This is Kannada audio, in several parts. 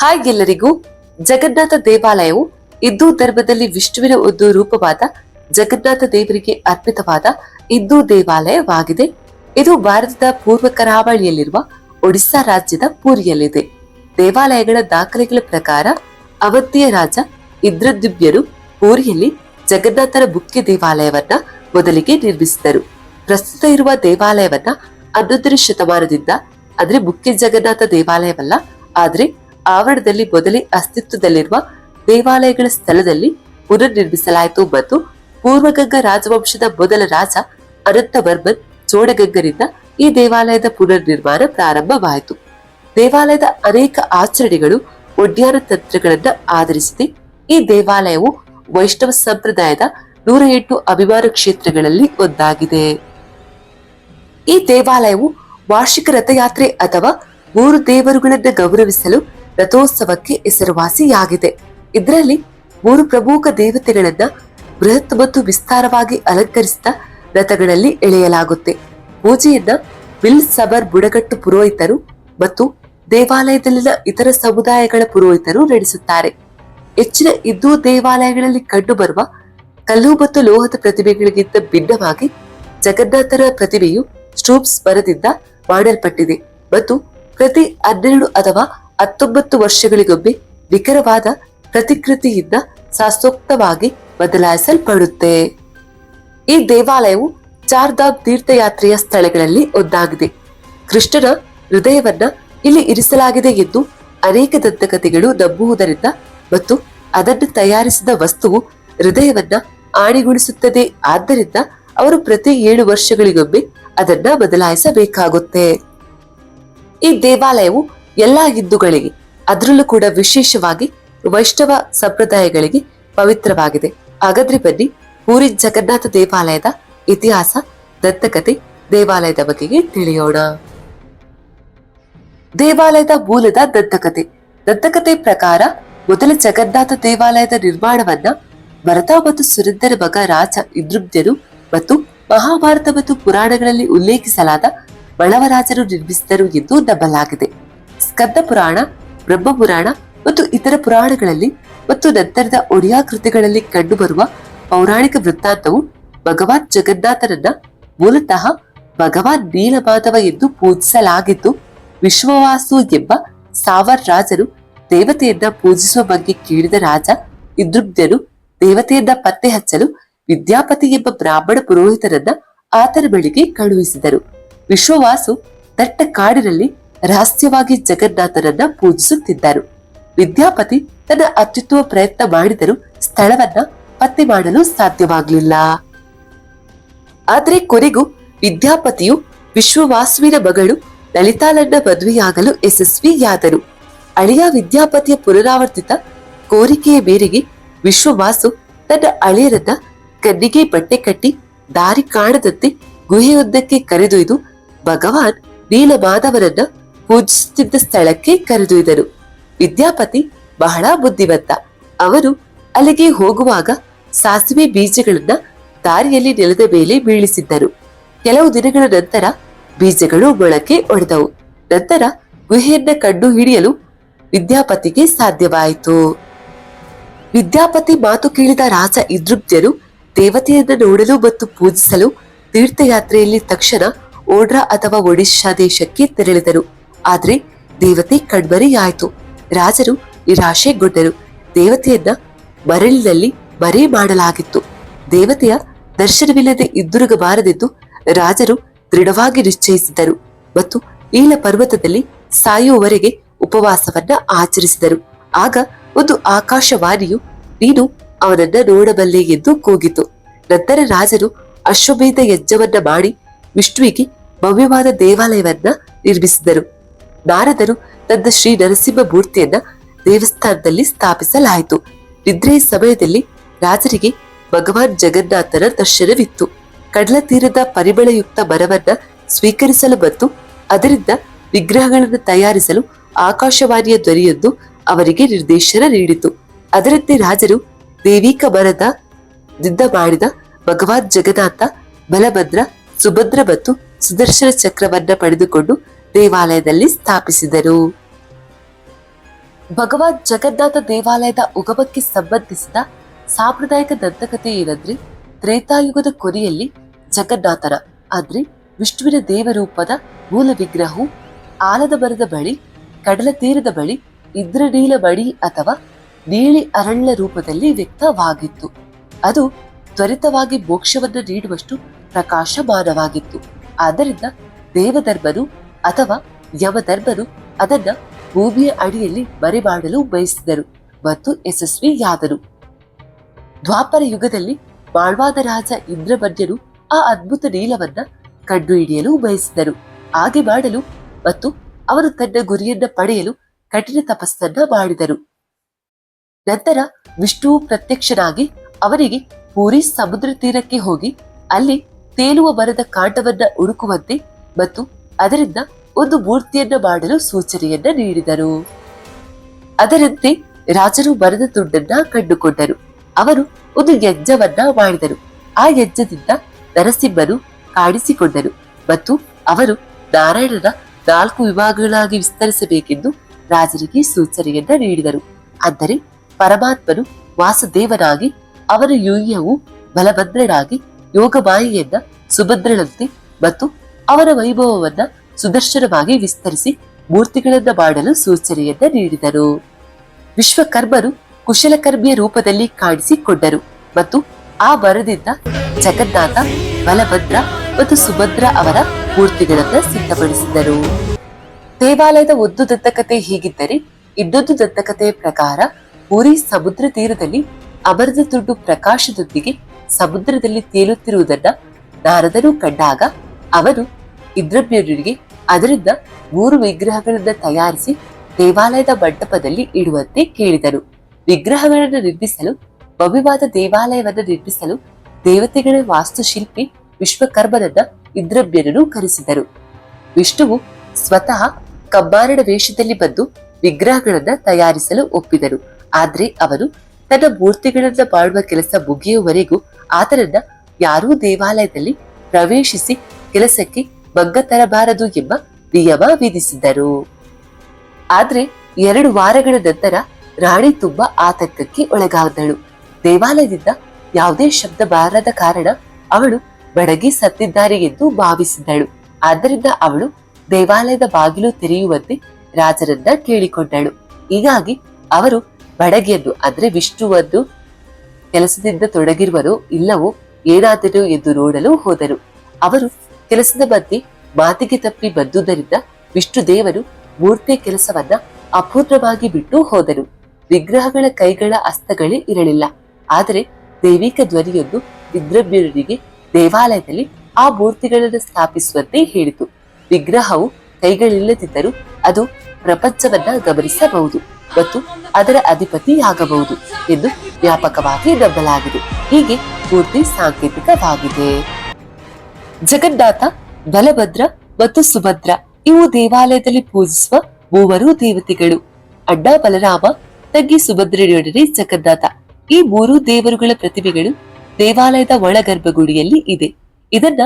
ಹಾಯ್ ಎಲ್ಲರಿಗೂ ಜಗನ್ನಾಥ ದೇವಾಲಯವು ಹಿಂದೂ ಧರ್ಮದಲ್ಲಿ ವಿಷ್ಣುವಿನ ಒಂದು ರೂಪವಾದ ಜಗನ್ನಾಥ ದೇವರಿಗೆ ಅರ್ಪಿತವಾದ ಹಿಂದೂ ದೇವಾಲಯವಾಗಿದೆ. ಇದು ಭಾರತದ ಪೂರ್ವ ಕರಾವಳಿಯಲ್ಲಿರುವ ಒಡಿಶಾ ರಾಜ್ಯದ ಪೂರಿಯಲ್ಲಿದೆ. ದೇವಾಲಯಗಳ ದಾಖಲೆಗಳ ಪ್ರಕಾರ ಅವಧಿಯ ರಾಜ ಇಂದ್ರದ್ಯುಬ್ಯರು ಪೂರಿಯಲ್ಲಿ ಜಗನ್ನಾಥರ ಮುಖ್ಯ ದೇವಾಲಯವನ್ನ ಮೊದಲಿಗೆ ನಿರ್ಮಿಸಿದರು. ಪ್ರಸ್ತುತ ಇರುವ ದೇವಾಲಯವನ್ನ ಹನ್ನೊಂದನೇ ಶತಮಾನದಿಂದ ಅಂದ್ರೆ ಮುಖ್ಯ ಜಗನ್ನಾಥ ದೇವಾಲಯವಲ್ಲ, ಆದ್ರೆ ಆವರಣದಲ್ಲಿ ಮೊದಲೇ ಅಸ್ತಿತ್ವದಲ್ಲಿರುವ ದೇವಾಲಯಗಳ ಸ್ಥಳದಲ್ಲಿ ಪುನರ್ ನಿರ್ಮಿಸಲಾಯಿತು ಮತ್ತು ಪೂರ್ವಗಂಗಾ ರಾಜವಂಶದ ಮೊದಲ ರಾಜ ಅನಂತವರ್ಮನ್ ಚೋಡಗಂಗರಿಂದ ಈ ದೇವಾಲಯದ ಪುನರ್ ನಿರ್ಮಾಣ ಪ್ರಾರಂಭವಾಯಿತು. ದೇವಾಲಯದ ಅನೇಕ ಆಚರಣೆಗಳು ಉಡ್ಯಾನ ತಂತ್ರಗಳನ್ನ ಆಧರಿಸಿದೆ. ಈ ದೇವಾಲಯವು ವೈಷ್ಣವ ಸಂಪ್ರದಾಯದ ನೂರ ಎಂಟು ಅಭಿಮಾನ ಕ್ಷೇತ್ರಗಳಲ್ಲಿ ಒಂದಾಗಿದೆ. ಈ ದೇವಾಲಯವು ವಾರ್ಷಿಕ ರಥಯಾತ್ರೆ ಅಥವಾ ಮೂರು ದೇವರುಗಳನ್ನ ಗೌರವಿಸಲು ರಥೋತ್ಸವಕ್ಕೆ ಹೆಸರುವಾಸಿಯಾಗಿದೆ. ಇದರಲ್ಲಿ ಮೂರು ಪ್ರಮುಖ ದೇವತೆಗಳನ್ನ ಬೃಹತ್ ಮತ್ತು ವಿಸ್ತಾರವಾಗಿ ಅಲಂಕರಿಸಿದ ರಥಗಳಲ್ಲಿ ಎಳೆಯಲಾಗುತ್ತೆ. ಪೂಜೆಯನ್ನ ಬಿಲ್ ಸಬರ್ ಬುಡಕಟ್ಟು ಪುರೋಹಿತರು ಮತ್ತು ದೇವಾಲಯದಲ್ಲಿನ ಇತರ ಸಮುದಾಯಗಳ ಪುರೋಹಿತರು ನಡೆಸುತ್ತಾರೆ. ಹೆಚ್ಚಿನ ಹಿಂದೂ ದೇವಾಲಯಗಳಲ್ಲಿ ಕಂಡುಬರುವ ಕಲ್ಲು ಮತ್ತು ಲೋಹದ ಪ್ರತಿಮೆಗಳಿಗಿಂತ ಭಿನ್ನವಾಗಿ ಜಗನ್ನಾಥರ ಪ್ರತಿಮೆಯು ಸ್ಟೂಪ್ಸ್ ಮರದಿಂದ ಮಾಡಲ್ಪಟ್ಟಿದೆ ಮತ್ತು ಪ್ರತಿ ಹನ್ನೆರಡು ಅಥವಾ ಹತ್ತೊಂಬತ್ತು ವರ್ಷಗಳಿಗೊಮ್ಮೆ ನಿಖರವಾದ ಪ್ರತಿಕೃತಿಯಿಂದ ಶಾಸ್ತ್ರೋಕ್ತವಾಗಿ ಬದಲಾಯಿಸಲ್ಪಡುತ್ತೆ. ಈ ದೇವಾಲಯವು ಚಾರ್ಧಾಮ್ ತೀರ್ಥಯಾತ್ರೆಯ ಸ್ಥಳಗಳಲ್ಲಿ ಒಂದಾಗಿದೆ. ಕೃಷ್ಣನ ಹೃದಯವನ್ನ ಇಲ್ಲಿ ಇರಿಸಲಾಗಿದೆ ಎಂದು ಅನೇಕ ದಂತಕಥೆಗಳು ನಂಬುವುದರಿಂದ ಮತ್ತು ಅದನ್ನು ತಯಾರಿಸಿದ ವಸ್ತುವು ಹೃದಯವನ್ನ ಆಣಿಗೊಳಿಸುತ್ತದೆ. ಆದ್ದರಿಂದ ಅವರು ಪ್ರತಿ ಏಳು ವರ್ಷಗಳಿಗೊಮ್ಮೆ ಅದನ್ನ ಬದಲಾಯಿಸಬೇಕಾಗುತ್ತೆ. ಈ ದೇವಾಲಯವು ಎಲ್ಲಾ ಹಿಂದೂಗಳಿಗೆ ಅದರಲ್ಲೂ ಕೂಡ ವಿಶೇಷವಾಗಿ ವೈಷ್ಣವ ಸಂಪ್ರದಾಯಗಳಿಗೆ ಪವಿತ್ರವಾಗಿದೆ. ಹಾಗಾದ್ರೆ ಬನ್ನಿ ಪೂರಿ ಜಗನ್ನಾಥ ದೇವಾಲಯದ ಇತಿಹಾಸ ದಂತಕತೆ ದೇವಾಲಯದ ಬಗ್ಗೆ ತಿಳಿಯೋಣ. ದೇವಾಲಯದ ಮೂಲದ ದಂತಕತೆ ದಂತಕತೆ ಪ್ರಕಾರ ಮೊದಲ ಜಗನ್ನಾಥ ದೇವಾಲಯದ ನಿರ್ಮಾಣವನ್ನ ಭರತ ಮತ್ತು ಸುರೇಂದ್ರ ಮಗ ರಾಜ ಇಂದ್ರುಮ್ಯರು ಮತ್ತು ಮಹಾಭಾರತ ಮತ್ತು ಪುರಾಣಗಳಲ್ಲಿ ಉಲ್ಲೇಖಿಸಲಾದ ಬಳವರಾಜರು ನಿರ್ಮಿಸಿದರು ಎಂದು ನಂಬಲಾಗಿದೆ. ಸ್ಕಂದ ಪುರಾಣ, ಬ್ರಹ್ಮ ಪುರಾಣ ಮತ್ತು ಇತರ ಪುರಾಣಗಳಲ್ಲಿ ಮತ್ತು ನಂತರದ ಒಡಿಯಾ ಕೃತಿಗಳಲ್ಲಿ ಕಂಡುಬರುವ ಪೌರಾಣಿಕ ವೃತ್ತಾಂತವು ಭಗವಾನ್ ಜಗನ್ನಾಥನನ್ನ ಮೂಲತಃ ಭಗವಾನ್ ನೀಲಮಾಧವ ಎಂದು ಪೂಜಿಸಲಾಗಿದ್ದು, ವಿಶ್ವವಾಸು ಎಂಬ ಸಾವರ್ ರಾಜರು ದೇವತೆಯನ್ನ ಪೂಜಿಸುವ ಬಗ್ಗೆ ಕೇಳಿದ ರಾಜ ಇಂದ್ರುಮ್ಯನು ದೇವತೆಯನ್ನ ಪತ್ತೆ ಹಚ್ಚಲು ವಿದ್ಯಾಪತಿ ಎಂಬ ಬ್ರಾಹ್ಮಣ ಪುರೋಹಿತರನ್ನ ಆತನ ಬಳಿಗೆ ಕಳುಹಿಸಿದರು. ವಿಶ್ವವಾಸು ದಟ್ಟ ಕಾಡಿನಲ್ಲಿ ರಹಸ್ಯವಾಗಿ ಜಗನ್ನಾಥನನ್ನ ಪೂಜಿಸುತ್ತಿದ್ದರು. ವಿದ್ಯಾಪತಿ ತನ್ನ ಅತ್ಯುತ್ತಮ ಪ್ರಯತ್ನ ಮಾಡಿದರೂ ಸ್ಥಳವನ್ನ ಪತ್ತೆ ಮಾಡಲು ಸಾಧ್ಯವಾಗಲಿಲ್ಲ. ಆದರೆ ಕೊನೆಗೂ ವಿದ್ಯಾಪತಿಯು ವಿಶ್ವವಾಸುವಿನ ಮಗಳು ಲಲಿತಾಳನ್ನ ಮದುವೆಯಾಗಲು ಯಶಸ್ವಿಯಾದರು ಅಳಿಯ ವಿದ್ಯಾಪತಿಯ ಪುನರಾವರ್ತಿತ ಕೋರಿಕೆಯ ಮೇರೆಗೆ ವಿಶ್ವವಾಸು ತನ್ನ ಅಳಿಯರನ್ನ ಕಣ್ಣಿಗೆ ಬಟ್ಟೆ ಕಟ್ಟಿ ದಾರಿ ಕಾಣದಂತೆ ಗುಹೆಯೊಂದಕ್ಕೆ ಕರೆದೊಯ್ದು ಭಗವಾನ್ ನೀಲಮಾಧವನನ್ನ ಪೂಜಿಸುತ್ತಿದ್ದ ಸ್ಥಳಕ್ಕೆ ಕರೆದೊಯ್ದರು. ವಿದ್ಯಾಪತಿ ಬಹಳ ಬುದ್ಧಿವಂತ. ಅವರು ಅಲ್ಲಿಗೆ ಹೋಗುವಾಗ ಸಾಸಿವೆ ಬೀಜಗಳನ್ನ ದಾರಿಯಲ್ಲಿ ನೆಲದ ಮೇಲೆ ಬೀಳಿಸಿದ್ದರು. ಕೆಲವು ದಿನಗಳ ನಂತರ ಬೀಜಗಳು ಮೊಳಕೆ ಒಡೆದವು. ನಂತರ ಗುಹೆಯನ್ನ ಕಂಡು ಹಿಡಿಯಲು ವಿದ್ಯಾಪತಿಗೆ ಸಾಧ್ಯವಾಯಿತು. ವಿದ್ಯಾಪತಿ ಮಾತು ಕೇಳಿದ ರಾಜ ಇದ್ರುಬ್ಜರು ದೇವತೆಯನ್ನು ನೋಡಲು ಮತ್ತು ಪೂಜಿಸಲು ತೀರ್ಥಯಾತ್ರೆಯಲ್ಲಿ ತಕ್ಷಣ ಓಡ್ರಾ ಅಥವಾ ಒಡಿಶಾ ದೇಶಕ್ಕೆ ತೆರಳಿದರು. ಆದ್ರೆ ದೇವತೆ ಕಣ್ಮರೆಯಾಯಿತು. ರಾಜರು ನಿರಾಶೆಗೊಂಡರು ದೇವತೆಯನ್ನ ಮರಳಿನಲ್ಲಿ ಮರೆ ಮಾಡಲಾಗಿತ್ತು. ದೇವತೆಯ ದರ್ಶನವಿಲ್ಲದೆ ಹಿಂದಿರುಗಬಾರದೆಂದು ರಾಜರು ದೃಢವಾಗಿ ನಿಶ್ಚಯಿಸಿದರು ಮತ್ತು ನೀಲ ಪರ್ವತದಲ್ಲಿ ಸಾಯುವವರೆಗೆ ಉಪವಾಸವನ್ನ ಆಚರಿಸಿದರು. ಆಗ ಒಂದು ಆಕಾಶವಾಣಿಯು, ನೀನು ಅವನನ್ನ ನೋಡಬಲ್ಲೆ ಎಂದು ಕೂಗಿತು. ನಂತರ ರಾಜರು ಅಶ್ವಮೇಧ ಯಜ್ಞವನ್ನ ಮಾಡಿ ವಿಷ್ಣುವಿಗೆ ಭವ್ಯವಾದ ದೇವಾಲಯವನ್ನ ನಿರ್ಮಿಸಿದರು. ನಾರದರು ತನ್ನ ಶ್ರೀ ನರಸಿಂಹ ಮೂರ್ತಿಯನ್ನ ದೇವಸ್ಥಾನದಲ್ಲಿ ಸ್ಥಾಪಿಸಲಾಯಿತು. ನಿದ್ರೆಯ ಸಮಯದಲ್ಲಿ ರಾಜರಿಗೆ ಭಗವಾನ್ ಜಗನ್ನಾಥನ ದರ್ಶನವಿತ್ತು. ಕಡಲ ತೀರದ ಪರಿಮಳಯುಕ್ತ ಮರವನ್ನ ಸ್ವೀಕರಿಸಲು ಮತ್ತು ಅದರಿಂದ ವಿಗ್ರಹಗಳನ್ನು ತಯಾರಿಸಲು ಆಕಾಶವಾಣಿಯ ಧ್ವನಿಯೊಂದು ಅವರಿಗೆ ನಿರ್ದೇಶನ ನೀಡಿತು. ಅದರಂತೆ ರಾಜರು ದೇವಿಕ ಮರದ ದಿಂದ ಮಾಡಿದ ಭಗವಾನ್ ಜಗನ್ನಾಥ, ಬಲಭದ್ರ, ಸುಭದ್ರ ಮತ್ತು ಸುದರ್ಶನ ಚಕ್ರವನ್ನ ಪಡೆದುಕೊಂಡು ದೇವಾಲಯದಲ್ಲಿ ಸ್ಥಾಪಿಸಿದರು. ಭಗವಾನ್ ಜಗನ್ನಾಥ ದೇವಾಲಯದ ಉಗಮಕ್ಕೆ ಸಂಬಂಧಿಸಿದ ಸಾಂಪ್ರದಾಯಿಕ ದಂತಕಥೆ ಏನಂದ್ರೆ, ತ್ರೇತಾಯುಗದ ಕೊನೆಯಲ್ಲಿ ಜಗನ್ನಾಥರ ಅಂದ್ರೆ ವಿಷ್ಣುವಿನ ದೇವರೂಪದ ಮೂಲ ವಿಗ್ರಹವು ಆಲದ ಮರದ ಬಳಿ, ಕಡಲ ತೀರದ ಬಳಿ, ಇಂದ್ರನೀಲ ಮಣಿ ಅಥವಾ ನೀಲಿ ಅರಣ್ಯ ರೂಪದಲ್ಲಿ ವ್ಯಕ್ತವಾಗಿತ್ತು. ಅದು ತ್ವರಿತವಾಗಿ ಮೋಕ್ಷವನ್ನು ನೀಡುವಷ್ಟು ಪ್ರಕಾಶಮಾನವಾಗಿತ್ತು. ಆದ್ದರಿಂದ ದೇವಧರ್ಮನು ಅಥವಾ ಯಮಧರ್ಮನು ಅದನ್ನ ಭೂಮಿಯ ಅಡಿಯಲ್ಲಿ ಮರೆಮಾಡಲು ಬಯಸಿದರು ಮತ್ತು ಯಶಸ್ವಿಯಾದರು ದ್ವಾಪರ ಯುಗದಲ್ಲಿ ಮಾಳ್ವಾದ ರಾಜ ಇಂದ್ರಮನ್ಯನು ಆ ಅದ್ಭುತ ನೀಲವನ್ನ ಕಂಡುಹಿಡಿಯಲು ಬಯಸಿದರು. ಹಾಗೆ ಮಾಡಲು ಮತ್ತು ಅವರು ತನ್ನ ಗುರಿಯನ್ನ ಪಡೆಯಲು ಕಠಿಣ ತಪಸ್ಸನ್ನ ಮಾಡಿದರು. ನಂತರ ವಿಷ್ಣು ಪ್ರತ್ಯಕ್ಷನಾಗಿ ಅವರಿಗೆ ಪೂರಿ ಸಮುದ್ರ ತೀರಕ್ಕೆ ಹೋಗಿ ಅಲ್ಲಿ ತೇಲುವ ಮರದ ಕಾಂಡವನ್ನ ಹುಡುಕುವಂತೆ ಮತ್ತು ಅದರಿಂದ ಒಂದು ಮೂರ್ತಿಯನ್ನ ಮಾಡಲು ಸೂಚನೆಯನ್ನ ನೀಡಿದರು. ಅದರಂತೆ ರಾಜರು ಮರದ ತುಂಡನ್ನ ಕಂಡುಕೊಂಡರು. ಅವರು ಒಂದು ಯಜ್ಞವನ್ನ ಮಾಡಿದರು. ಆ ಯಜ್ಞದಿಂದ ನರಸಿಂಹನು ಕಾಣಿಸಿಕೊಂಡರು ಮತ್ತು ಅವರು ನಾರಾಯಣನ ನಾಲ್ಕು ವಿಭಾಗಗಳಾಗಿ ವಿಸ್ತರಿಸಬೇಕೆಂದು ರಾಜರಿಗೆ ಸೂಚನೆಯನ್ನ ನೀಡಿದರು. ಅಂದರೆ ಪರಮಾತ್ಮನು ವಾಸುದೇವನಾಗಿ, ಅವನ ಯೂಯವು ಬಲಭದ್ರನಾಗಿ ಯೋಗಮಾಯಿಯನ್ನ ಸುಭದ್ರಳಂತೆ ಮತ್ತು ಅವರ ವೈಭವವನ್ನ ಸುದರ್ಶನವಾಗಿ ವಿಸ್ತರಿಸಿ ಮೂರ್ತಿಗಳನ್ನ ಮಾಡಲು ಸೂಚನೆಯನ್ನ ನೀಡಿದರು. ವಿಶ್ವಕರ್ಮರು ಕುಶಲಕರ್ಮಿಯ ರೂಪದಲ್ಲಿ ಕಾಣಿಸಿಕೊಂಡರು ಮತ್ತು ಆ ವರದಿಂದ ಜಗನ್ನಾಥ, ಬಲಭದ್ರ ಮತ್ತು ಸುಭದ್ರ ಅವರ ಮೂರ್ತಿಗಳನ್ನ ಸಿದ್ಧಪಡಿಸಿದರು. ದೇವಾಲಯದ ಒಂದು ದಂತಕತೆ ಹೀಗಿದ್ದರೆ ಇನ್ನೊಂದು ದಂತಕತೆಯ ಪ್ರಕಾರ ಪುರಿ ಸಮುದ್ರ ತೀರದಲ್ಲಿ ಅಮರದ ತುಂಡು ಪ್ರಕಾಶದೊಂದಿಗೆ ಸಮುದ್ರದಲ್ಲಿ ತೇಲುತ್ತಿರುವುದನ್ನ ನಾರದನು ಕಂಡಾಗ ಅವನು ಇಂದ್ರಮ್ಯನಿಗೆ ಅದರಿಂದ ಮೂರು ವಿಗ್ರಹಗಳನ್ನ ತಯಾರಿಸಿ ದೇವಾಲಯದ ಮಂಟಪದಲ್ಲಿ ಇಡುವಂತೆ ಕೇಳಿದರು. ವಿಗ್ರಹಗಳನ್ನು ನಿರ್ಮಿಸಲು, ಭವ್ಯವಾದ ದೇವಾಲಯವನ್ನು ನಿರ್ಮಿಸಲು ದೇವತೆಗಳ ವಾಸ್ತುಶಿಲ್ಪಿ ವಿಶ್ವಕರ್ಮನನ್ನ ಇಂದ್ರಮ್ಯನನ್ನು ಕರೆಸಿದರು. ವಿಷ್ಣುವು ಸ್ವತಃ ಕಬ್ಬಾರಣ ವೇಷದಲ್ಲಿ ಬಂದು ವಿಗ್ರಹಗಳನ್ನ ತಯಾರಿಸಲು ಒಪ್ಪಿದರು. ಆದ್ರೆ ಅವರು ತನ್ನ ಮೂರ್ತಿಗಳನ್ನ ಮಾಡುವ ಕೆಲಸ ಮುಗಿಯುವವರೆಗೂ ಆತನನ್ನ ಯಾರೂ ದೇವಾಲಯದಲ್ಲಿ ಪ್ರವೇಶಿಸಿ ಕೆಲಸಕ್ಕೆ ಭಂಗ ತರಬಾರದು ಎಂಬ ನಿಯಮ ವಿಧಿಸಿದರು ಆದ್ರೆ ಎರಡು ವಾರಗಳ ನಂತರ ರಾಣಿ ತುಂಬಾ ಆತಂಕಕ್ಕೆ ಒಳಗಾದಳು. ದೇವಾಲಯದಿಂದ ಯಾವುದೇ ಶಬ್ದ ಬಾರದ ಕಾರಣ ಅವಳು ಬಡಗಿ ಸತ್ತಿದ್ದಾರೆ ಎಂದು ಭಾವಿಸಿದಳು. ಆದ್ದರಿಂದ ಅವಳು ದೇವಾಲಯದ ಬಾಗಿಲು ತೆರೆಯುವಂತೆ ರಾಜರನ್ನ ಕೇಳಿಕೊಂಡಳು. ಹೀಗಾಗಿ ಅವರು ಬಡಗಿಯನ್ನು, ಅಂದ್ರೆ ವಿಷ್ಣುವನ್ನು, ಕೆಲಸದಿಂದ ತೊಡಗಿರುವರೋ ಇಲ್ಲವೋ ಏನಾದರೂ ಎಂದು ನೋಡಲು ಹೋದರು. ಅವರು ಕೆಲಸದ ಬಗ್ಗೆ ಮಾತಿಗೆ ತಪ್ಪಿ ಬಂದುದರಿಂದ ವಿಷ್ಣು ದೇವರು ಮೂರ್ತಿ ಕೆಲಸವನ್ನ ಅಪೂರ್ಣವಾಗಿ ಬಿಟ್ಟು ಹೋದರು. ವಿಗ್ರಹಗಳ ಕೈಗಳ ಅಸ್ತಗಳೇ ಇರಲಿಲ್ಲ. ಆದರೆ ದೈವಿಕ ಧ್ವನಿಯೊಂದು ವಿದ್ರಭ್ಯರಿಗೆ ದೇವಾಲಯದಲ್ಲಿ ಆ ಮೂರ್ತಿಗಳನ್ನು ಸ್ಥಾಪಿಸುವಂತೆ ಹೇಳಿತು. ವಿಗ್ರಹವು ಕೈಗಳಿಲ್ಲದಿದ್ದರೂ ಅದು ಪ್ರಪಂಚವನ್ನ ಗಮನಿಸಬಹುದು ಮತ್ತು ಅದರ ಅಧಿಪತಿಯಾಗಬಹುದು ಎಂದು ವ್ಯಾಪಕವಾಗಿ ನಂಬಲಾಗಿದೆ. ಹೀಗೆ ಮೂರ್ತಿ ಸಾಂಕೇತಿಕವಾಗಿದೆ. ಜಗನ್ನಾಥ, ಬಲಭದ್ರ ಮತ್ತು ಸುಭದ್ರ. ಇವು ದೇವಾಲಯದಲ್ಲಿ ಪೂಜಿಸುವ ಮೂವರು ದೇವತೆಗಳು. ಅಡ್ಡ ಬಲರಾಮ ತಗ್ಗಿ ಸುಭದ್ರೆಯೊಡನೆ ಜಗನ್ನಾಥ. ಈ ಮೂರು ದೇವರುಗಳ ಪ್ರತಿಮೆಗಳು ದೇವಾಲಯದ ಒಳಗರ್ಭಗುಡಿಯಲ್ಲಿ ಇದೆ. ಇದನ್ನ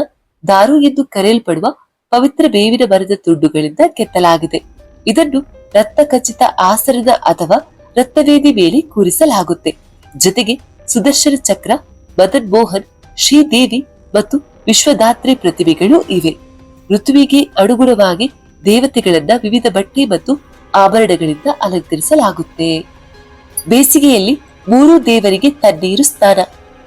ದಾರು ಎಂದು ಕರೆಯಲ್ಪಡುವ ಪವಿತ್ರ ಬೇವಿನ ಮರದ ತುಂಡುಗಳಿಂದ ಕೆತ್ತಲಾಗಿದೆ. ಇದನ್ನು ರಕ್ತ ಖಚಿತ ಆಸರದ ಅಥವಾ ರಕ್ತವೇದಿ ಮೇಲೆ ಕೂರಿಸಲಾಗುತ್ತೆ. ಜೊತೆಗೆ ಸುದರ್ಶನ ಚಕ್ರ, ಮದನ್ ಮೋಹನ್, ಶ್ರೀದೇವಿ ಮತ್ತು ವಿಶ್ವದಾತ್ರಿ ಪ್ರತಿಭೆಗಳು ಇವೆ. ಋತುವಿಗೆ ಅನುಗುಣವಾಗಿ ದೇವತೆಗಳನ್ನ ವಿವಿಧ ಬಟ್ಟೆ ಮತ್ತು ಆಭರಣಗಳಿಂದ ಅಲಂಕರಿಸಲಾಗುತ್ತೆ. ಬೇಸಿಗೆಯಲ್ಲಿ ಮೂರು ದೇವರಿಗೆ ತಣ್ಣೀರು ಸ್ನಾನ,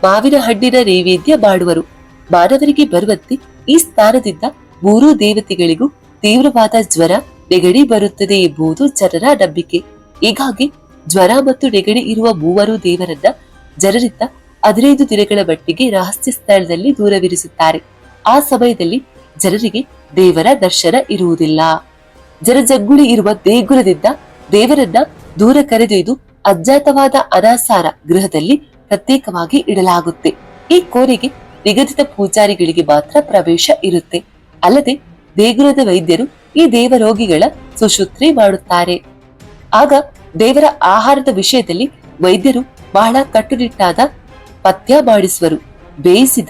ಮಾವಿನ ಹಣ್ಣಿನ ನೈವೇದ್ಯ ಮಾಡುವರು. ಮಾನವರಿಗೆ ಬರುವಂತೆ ಈ ಸ್ಥಾನದಿಂದ ಮೂರೂ ದೇವತೆಗಳಿಗೂ ತೀವ್ರವಾದ ಜ್ವರ, ನೆಗಡಿ ಬರುತ್ತದೆ ಎಂಬುದು ಜನರ ನಂಬಿಕೆ. ಹೀಗಾಗಿ ಜ್ವರ ಮತ್ತು ನೆಗಡಿ ಇರುವ ಮೂವರು ದೇವರನ್ನ ಜನರಿಂದ ಹದಿನೈದು ದಿನಗಳ ಮಟ್ಟಿಗೆ ರಹಸ್ಯ ಸ್ಥಳದಲ್ಲಿ ದೂರವಿರಿಸುತ್ತಾರೆ. ಆ ಸಮಯದಲ್ಲಿ ಜನರಿಗೆ ದೇವರ ದರ್ಶನ ಇರುವುದಿಲ್ಲ. ಜನಜಗ್ಗುಳಿ ಇರುವ ದೇಗುಲದಿಂದ ದೇವರನ್ನ ದೂರ ಕರೆದೊಯ್ದು ಅಜ್ಞಾತವಾದ ಅನಾಸಾರ ಗೃಹದಲ್ಲಿ ಪ್ರತ್ಯೇಕವಾಗಿ ಇಡಲಾಗುತ್ತೆ. ಈ ಕೋರಿಗೆ ನಿಗದಿತ ಪೂಜಾರಿಗಳಿಗೆ ಮಾತ್ರ ಪ್ರವೇಶ ಇರುತ್ತೆ. ಅಲ್ಲದೆ ದೇಗುಲದ ವೈದ್ಯರು ಈ ದೇವರೋಗಿಗಳ ಸುಶುತ್ರಿ ಮಾಡುತ್ತಾರೆ. ಆಗ ದೇವರ ಆಹಾರದ ವಿಷಯದಲ್ಲಿ ವೈದ್ಯರು ಬಹಳ ಕಟ್ಟುನಿಟ್ಟಾದ ಪಥ್ಯ ಮಾಡಿಸುವರು. ಬೇಯಿಸಿದ,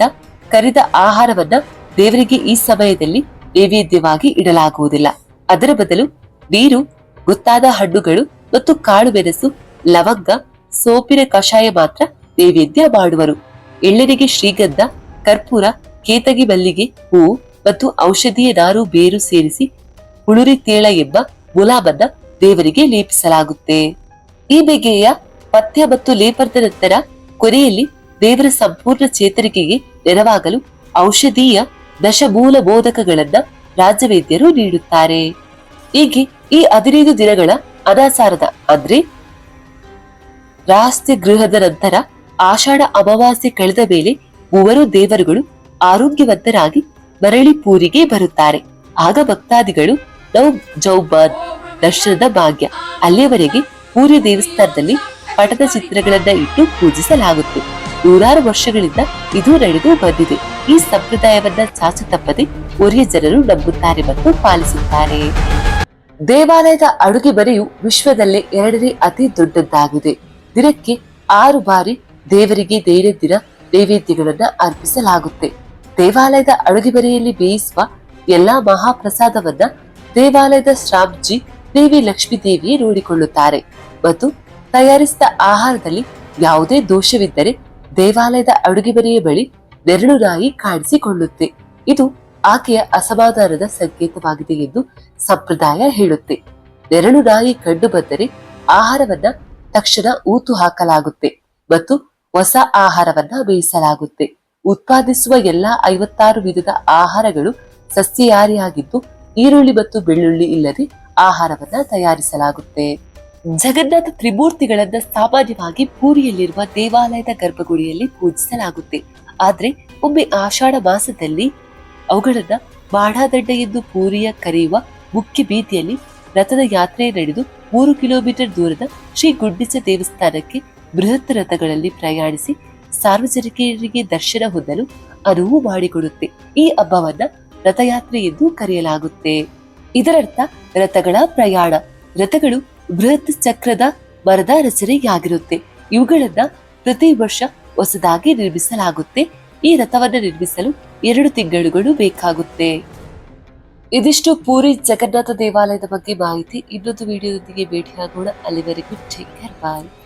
ಕರಿದ ಆಹಾರವನ್ನ ದೇವರಿಗೆ ಈ ಸಮಯದಲ್ಲಿ ನೈವೇದ್ಯವಾಗಿ ಇಡಲಾಗುವುದಿಲ್ಲ. ಅದರ ಬದಲು ನೀರು, ಗೊತ್ತಾದ ಹಣ್ಣುಗಳು ಮತ್ತು ಕಾಳು ಮೆಣಸು ಲವಂಗ, ಸೋಪಿನ ಕಷಾಯ ಮಾತ್ರ ನೈವೇದ್ಯ ಮಾಡುವರು. ಎಳ್ಳರಿಗೆ ಶ್ರೀಗಂಧ, ಕರ್ಪೂರ, ಕೇತಗಿ ಮಲ್ಲಿಗೆ ಹೂವು ಮತ್ತು ಔಷಧೀಯ ನಾರು ಬೇರು ಸೇರಿಸಿ ಹುಳುರಿ ತೇಳ ಎಂಬ ಗುಲಾಬನ್ನ ದೇವರಿಗೆ ಲೇಪಿಸಲಾಗುತ್ತೆ. ಈ ಬಗೆಯ ಪಥ್ಯ ಮತ್ತು ಲೇಪನದ ನಂತರ ಕೊನೆಯಲ್ಲಿ ದೇವರ ಸಂಪೂರ್ಣ ಚೇತರಿಕೆಗೆ ನೆರವಾಗಲು ಔಷಧೀಯ ದಶಮೂಲ ಬೋಧಕಗಳನ್ನ ರಾಜವೈದ್ಯರು ನೀಡುತ್ತಾರೆ. ಹೀಗೆ ಈ ಹದಿನೈದು ದಿನಗಳ ಅನಾಸಾರದ ಅಂದ್ರೆ ರಾಸ್ತೆ ಗೃಹದ ನಂತರ ಆಷಾಢ ಅಮಾವಾಸ್ಯೆ ಕಳೆದ ಮೇಲೆ ಮೂವರು ದೇವರುಗಳು ಆರೋಗ್ಯವಂತರಾಗಿ ಮರಳಿ ಪೂರಿಗೆ ಬರುತ್ತಾರೆ. ಆಗ ಭಕ್ತಾದಿಗಳು ನೌ ಜೌಬಾನ್ ದರ್ಶನದ ಭಾಗ್ಯ ಅಲ್ಲಿಯವರೆಗೆ ಪೂರಿ ದೇವಸ್ಥಾನದಲ್ಲಿ ಪಟದ ಚಿತ್ರಗಳನ್ನ ಇಟ್ಟು ಪೂಜಿಸಲಾಗುತ್ತೆ ನೂರಾರು ವರ್ಷಗಳಿಂದ ಇದು ನಡೆದು ಬಂದಿದೆ. ಈ ಸಂಪ್ರದಾಯವನ್ನ ಚಾಚು ತಪ್ಪದೆ ಒರಿಯ ಜನರು ನಂಬುತ್ತಾರೆ ಮತ್ತು ಪಾಲಿಸುತ್ತಾರೆ. ದೇವಾಲಯದ ಅಡುಗೆ ಮನೆಯು ವಿಶ್ವದಲ್ಲೇ ಎರಡನೇ ಅತಿ ದೊಡ್ಡದ್ದಾಗಿದೆ ದಿನಕ್ಕೆ ಆರು ಬಾರಿ ದೇವರಿಗೆ ದೈನಂದಿನ ನೈವೇದ್ಯಗಳನ್ನ ಅರ್ಪಿಸಲಾಗುತ್ತೆ. ದೇವಾಲಯದ ಅಡುಗೆ ಮನೆಯಲ್ಲಿ ಬೇಯಿಸುವ ಎಲ್ಲಾ ಮಹಾಪ್ರಸಾದವನ್ನ ದೇವಾಲಯದ ಶ್ರಾಮ್ಜಿ ದೇವಿ ಲಕ್ಷ್ಮೀ ದೇವಿಯೇ ನೋಡಿಕೊಳ್ಳುತ್ತಾರೆ. ಮತ್ತು ತಯಾರಿಸಿದ ಆಹಾರದಲ್ಲಿ ಯಾವುದೇ ದೋಷವಿದ್ದರೆ ದೇವಾಲಯದ ಅಡುಗೆ ಮನೆಯ ಬಳಿ ನೆರಳು ನಾಯಿ ಕಾಣಿಸಿಕೊಳ್ಳುತ್ತೆ. ಇದು ಆಕೆಯ ಅಸಮಾಧಾನದ ಸಂಕೇತವಾಗಿದೆ ಎಂದು ಸಂಪ್ರದಾಯ ಹೇಳುತ್ತೆ. ನೆರಳು ನಾಯಿ ಕಂಡು ಬಂದರೆ ಆಹಾರವನ್ನ ತಕ್ಷಣ ಊತು ಹಾಕಲಾಗುತ್ತೆ ಮತ್ತು ಹೊಸ ಆಹಾರವನ್ನ ಬೇಯಿಸಲಾಗುತ್ತೆ. ಉತ್ಪಾದಿಸುವ ಎಲ್ಲಾ ಐವತ್ತಾರು ವಿಧದ ಆಹಾರಗಳು ಸಸ್ಯಹಾರಿಯಾಗಿದ್ದು ಈರುಳ್ಳಿ ಮತ್ತು ಬೆಳ್ಳುಳ್ಳಿ ಇಲ್ಲದೆ ಆಹಾರವನ್ನ ತಯಾರಿಸಲಾಗುತ್ತೆ. ಜಗನ್ನಾಥ ತ್ರಿಮೂರ್ತಿಗಳನ್ನ ಸಾಮಾನ್ಯವಾಗಿ ಪೂರಿಯಲ್ಲಿರುವ ದೇವಾಲಯದ ಗರ್ಭಗುಡಿಯಲ್ಲಿ ಪೂಜಿಸಲಾಗುತ್ತೆ. ಆದ್ರೆ ಒಮ್ಮೆ ಆಷಾಢ ಮಾಸದಲ್ಲಿ ಅವುಗಳನ್ನ ಬಾಡಾದಂಡ ಎಂದು ಪೂರಿಯ ಕರೆಯುವ ಮುಖ್ಯ ಬೀದಿಯಲ್ಲಿ ರಥದ ಯಾತ್ರೆ ನಡೆದು ಮೂರು ಕಿಲೋಮೀಟರ್ ದೂರದ ಶ್ರೀ ಗುಂಡಿಚ ದೇವಸ್ಥಾನಕ್ಕೆ ಬೃಹತ್ ರಥಗಳಲ್ಲಿ ಪ್ರಯಾಣಿಸಿ ಸಾರ್ವಜನಿಕರಿಗೆ ದರ್ಶನ ಹೊಂದಲು ಅನುವು ಮಾಡಿಕೊಡುತ್ತೆ. ಈ ಹಬ್ಬವನ್ನ ರಥಯಾತ್ರೆ ಎಂದು ಕರೆಯಲಾಗುತ್ತೆ. ಇದರರ್ಥ ರಥಗಳ ಪ್ರಯಾಣ. ರಥಗಳು ಬೃಹತ್ ಚಕ್ರದ ಮರದ ರಚನೆಯಾಗಿರುತ್ತೆ. ಇವುಗಳನ್ನ ಪ್ರತಿ ವರ್ಷ ಹೊಸದಾಗಿ ನಿರ್ಮಿಸಲಾಗುತ್ತೆ. ಈ ರಥವನ್ನು ನಿರ್ಮಿಸಲು ಎರಡು ತಿಂಗಳುಗಳು ಬೇಕಾಗುತ್ತೆ. ಇದಿಷ್ಟು ಪೂರಿ ಜಗನ್ನಾಥ ದೇವಾಲಯದ ಬಗ್ಗೆ ಮಾಹಿತಿ. ಇನ್ನೊಂದು ವಿಡಿಯೋದೊಂದಿಗೆ ಭೇಟಿಯಾಗೋಣ. ಅಲ್ಲಿವರೆಗೂ ಟೇಕ್ ಕೇರ್ ಬಾಯ್